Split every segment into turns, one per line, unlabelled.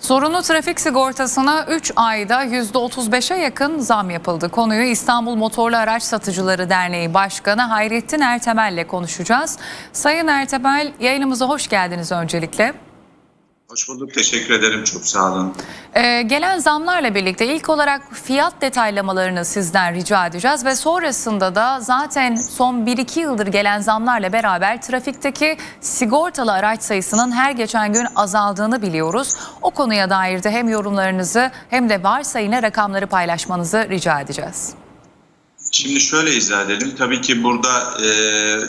Zorunlu trafik sigortasına 3 ayda %35'e yakın zam yapıldı. Konuyu İstanbul Motorlu Araç Satıcıları Derneği Başkanı Hayrettin Ertemel ile konuşacağız. Sayın Ertemel yayınımıza hoş geldiniz öncelikle.
Hoş bulduk. Teşekkür ederim. Çok sağ olun.
Ee, gelen zamlarla birlikte ilk olarak fiyat detaylamalarını sizden rica edeceğiz ve sonrasında da zaten son 1-2 yıldır gelen zamlarla beraber trafikteki sigortalı araç sayısının her geçen gün azaldığını biliyoruz. O konuya dair de hem yorumlarınızı hem de varsa yine rakamları paylaşmanızı rica edeceğiz.
Şimdi şöyle izah edelim. Tabii ki burada e,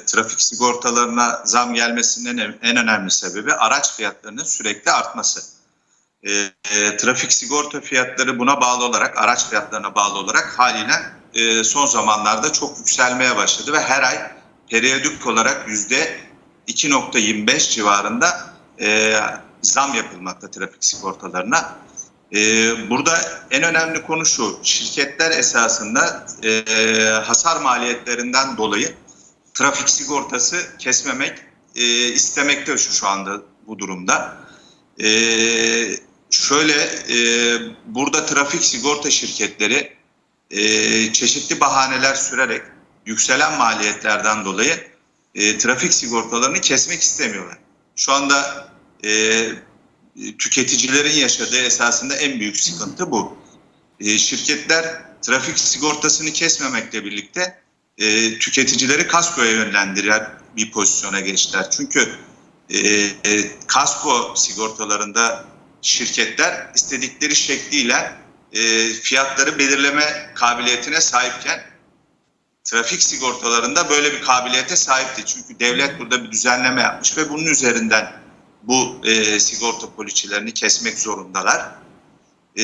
trafik sigortalarına zam gelmesinin en, en önemli sebebi araç fiyatlarının sürekli artması. E, e, trafik sigorta fiyatları buna bağlı olarak, araç fiyatlarına bağlı olarak haliyle e, son zamanlarda çok yükselmeye başladı ve her ay periyodik olarak yüzde 2.25 civarında e, zam yapılmakta trafik sigortalarına. Ee, burada en önemli konu şu, şirketler esasında e, hasar maliyetlerinden dolayı trafik sigortası kesmemek e, istemekte şu, şu anda bu durumda. E, şöyle, e, burada trafik sigorta şirketleri çeşitli bahaneler sürerek yükselen maliyetlerden dolayı trafik sigortalarını kesmek istemiyorlar. Şu anda tüketicilerin yaşadığı esasında en büyük sıkıntı bu. E, şirketler trafik sigortasını kesmemekle birlikte e, tüketicileri kaskoya yönlendiren bir pozisyona geçtiler. Çünkü e, e, kasko sigortalarında şirketler istedikleri şekliyle e, fiyatları belirleme kabiliyetine sahipken trafik sigortalarında böyle bir kabiliyete sahipti. Çünkü devlet burada bir düzenleme yapmış ve bunun üzerinden bu e, sigorta poliçelerini kesmek zorundalar. E,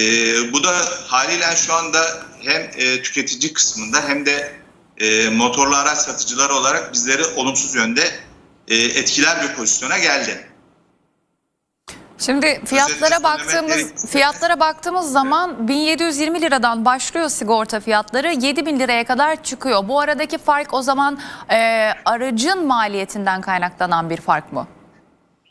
bu da haliyle şu anda hem e, tüketici kısmında hem de e, motorlu araç satıcıları olarak bizleri olumsuz yönde e, etkiler bir pozisyona geldi.
Şimdi fiyatlara baktığımız fiyatlara baktığımız zaman 1720 liradan başlıyor sigorta fiyatları 7000 liraya kadar çıkıyor. Bu aradaki fark o zaman e, aracın maliyetinden kaynaklanan bir fark mı?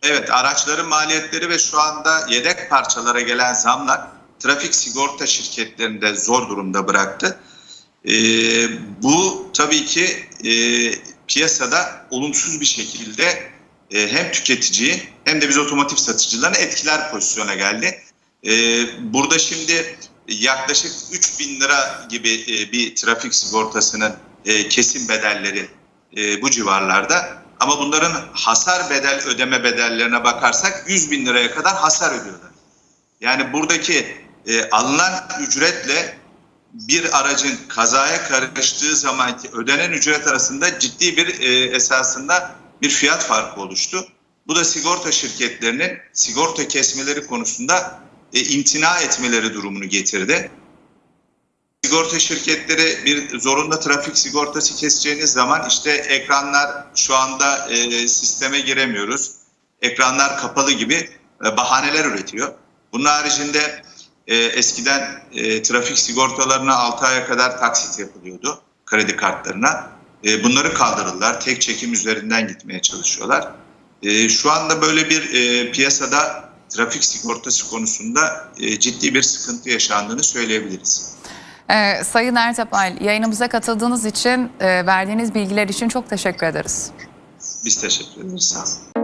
Evet araçların maliyetleri ve şu anda yedek parçalara gelen zamlar trafik sigorta şirketlerini de zor durumda bıraktı. Ee, bu tabii ki e, piyasada olumsuz bir şekilde e, hem tüketiciyi hem de biz otomotiv satıcılarını etkiler pozisyona geldi. Ee, burada şimdi yaklaşık 3 bin lira gibi e, bir trafik sigortasının e, kesim bedelleri e, bu civarlarda. Ama bunların hasar bedel ödeme bedellerine bakarsak 100 bin liraya kadar hasar ödüyorlar. Yani buradaki e, alınan ücretle bir aracın kazaya karıştığı zamanki ödenen ücret arasında ciddi bir e, esasında bir fiyat farkı oluştu. Bu da sigorta şirketlerinin sigorta kesmeleri konusunda e, imtina etmeleri durumunu getirdi. Sigorta şirketleri bir zorunlu trafik sigortası keseceğiniz zaman işte ekranlar şu anda e, sisteme giremiyoruz. Ekranlar kapalı gibi e, bahaneler üretiyor. Bunun haricinde e, eskiden e, trafik sigortalarına 6 aya kadar taksit yapılıyordu kredi kartlarına. E, bunları kaldırdılar. Tek çekim üzerinden gitmeye çalışıyorlar. E, şu anda böyle bir e, piyasada trafik sigortası konusunda e, ciddi bir sıkıntı yaşandığını söyleyebiliriz.
Ee, Sayın Ertepal yayınımıza katıldığınız için e, verdiğiniz bilgiler için çok teşekkür ederiz.
Biz teşekkür ederiz. Sağ olun.